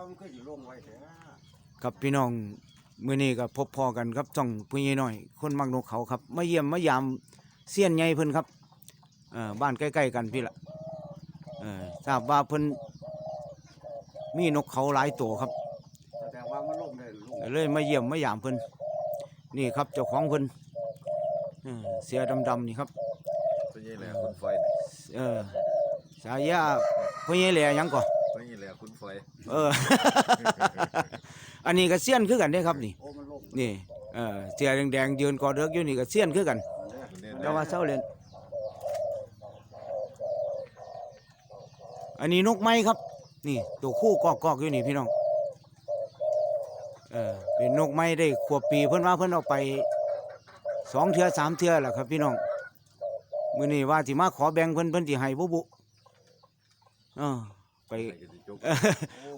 ว่ามันก็อยู่ลงไว้แท้ครับพี่น้องมื้อนี้ก็พบพอกันครับช่องผู้ใหญ่น้อย คนมักนกเขาครับมาเยี่ยมมายามเซียนใหญ่เพิ่นครับเอ่อบ้านใกล้ๆกันพี่ละเออทราบว่าเพิ่นมีนกเขาหลายตัวครับแสดงว่ามันลงได้ลงก็เลยมาเยี่ยมมายามเพิ่นนี่ครับเจ้าของเพิ่นเออเสียดำๆนี่ครับเป็นยังไงคุณไฟเออสายาผู้ใหญ่แหล่หยังก่อ เป็นยังไงคุณไฟเออ อันนี้ก็เซียนคือกันเด้ครับนี่ โอ้มันลงนี่ เออเสียแดงๆยืนกอเดือกอยู่นี่ก็เซียนคือกันเนี่ยแต่ว่าเศร้าเล่น อันนี้นกไม้ครับ นี่ ตัวคู่กอกๆอยู่นี่พี่น้อง เออ เป็นนกไม้ได้ขวบปีเพิ่นว่าเพิ่นเอาไปสองเทือสามเทือแหละครับ พี่น้องมื้อนี้ว่าสิมาขอแบ่งเพิ่นเพิ่นสิให้บ่บุเออ ไปเออ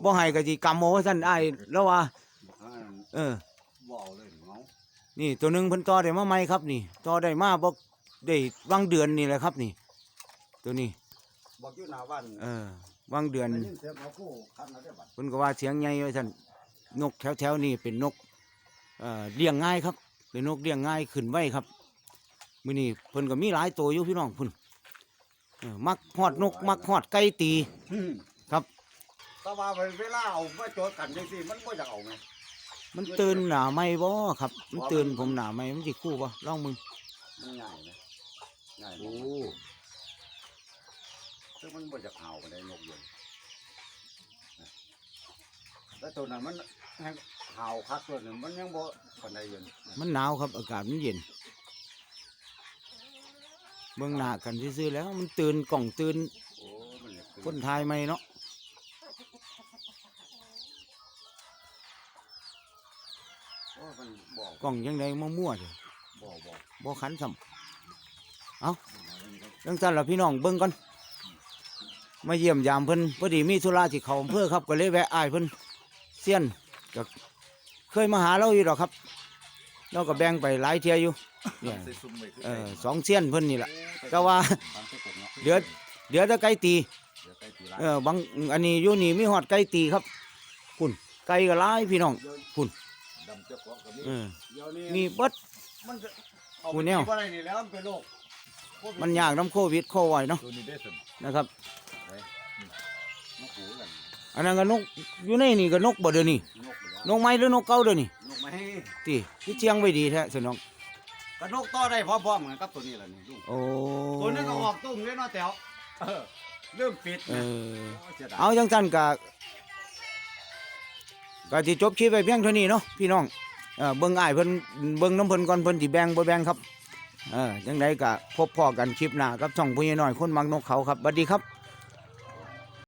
บ่ให้ก็สิกำเอาว่าซั่นอ้ายแล้วว่าอ่าเออ บ่เอาเลยเมานี่ตัวหนึ่งเพิ่นต่อได้มาใหม่ครับ นี่ต่อได้มาบ่ได้วางเดือนนี่แหละครับ นี่ ตัวนี้ บอกอยู่หน้าบ้านเออวางเดือน ได้ยินเสียงเขาคู่คันแล้วได้บัดเพิ่นก็ว่าเสียงใหญ่ไว้ท่านนกแถวๆนี่เป็นนกเอ่อเลี้ยงง่ายครับ เป็นนกเลี้ยงง่ายขึ้นไว้ครับมื้อนี้เพิ่นก็มีหลายตัวอยู่พี่น้องพุ่นเออมักฮอดนก มักฮอดไก่ตีอืมครับ แต่ว่าเวลาเอามาโจทย์กันจังซี่มันบ่อยากเอาไงมันตื่นหนาไหมบ่ครับ มันตื่นผมหนาไหมมันสิคู่บ่ลองมึงมันง่ายนะง่ายโอ้ซึ่งมันบ่อยากเอาไปได้นกเย็นแล้วตัวนั้นมันแห้งเห่าคักตัวนึงมันยังบ่ปานใดเย็นมันหนาวครับ อากาศมันเย็นเบิ่งหน้ากันซื่อๆแล้ว มันตื่นกล่องตื่นโอ้มันอยากขึ้คนทายไหมเนาะ โอ้ มันบอกกล่องยังไงมั่วๆเด้อบอกบอกบ่ขันซ้ำเอาจังซั่นล่ะพี่น้องเบิ่งก่อนมาเยี่ยมยามเพิ่นพอดีมีธุระที่เขาอำเภอครับก็เลยแวะอ้ายเพิ่นเซียนก็เคยมาหาเราอยู่ดอกครับเราก็แบ่งไปหลายเที่ยอยู่เนี่ยใส่ซุ่มไม่เออสองเซียนเพิ่นนี่ล่ะแต่ว่าบางที่กบเนาะเดี๋ยวเดี๋ยวจะไก่ตีเดี๋ยวใกล้ตีร้านเออบางอันนี้อยู่นี่มีฮอดไก่ตีครับพุ่นไก่ก็หลายพี่น้องเดี๋ยวพุ่น ดำเจ้าของกับนี่เออเดี๋ยวนี้มีเบิด มันจะเอากูไปแนวกิบ่ได้นี่แล้วมันเป็นโรคโควิดมันยากน้ำโควิดโคไว้เนาะตัวนี้ได้สมนะครับ นกหูกันอันนั้นก็นกอยู่ในนี่ก็นกบ่เดี๋ยวนี้นกเหลืนกไม้หรือนกเก่าเดี๋ยวนี้นกไม่ตีที่เชียงไว้ดีแท้สนองกระนกต่อได้พร้อมๆกันกับตัวนี้แหละนี่ลูกโอ้ตัวนี้ก็ออกตุ้มเลยเนาะแต๋วเออเริ่มปิดเอนะอโอ้ยเสียดายเอาจังซั่นกะ ก็ที่จบคลิปไปเพียงเท่านี้เนาะพี่น้องเออเบิ้งอ้ายเพิ่นเบิ้งน้ำเพิ่นก่อนเพิ่นสิแบ่งบ่แบ่งครับเออจังไดก็พบพ่อกันคลิปหน้ากับช่องผู้ใหญ่น้อยคนมักนกเขาครับสวัสดีครับ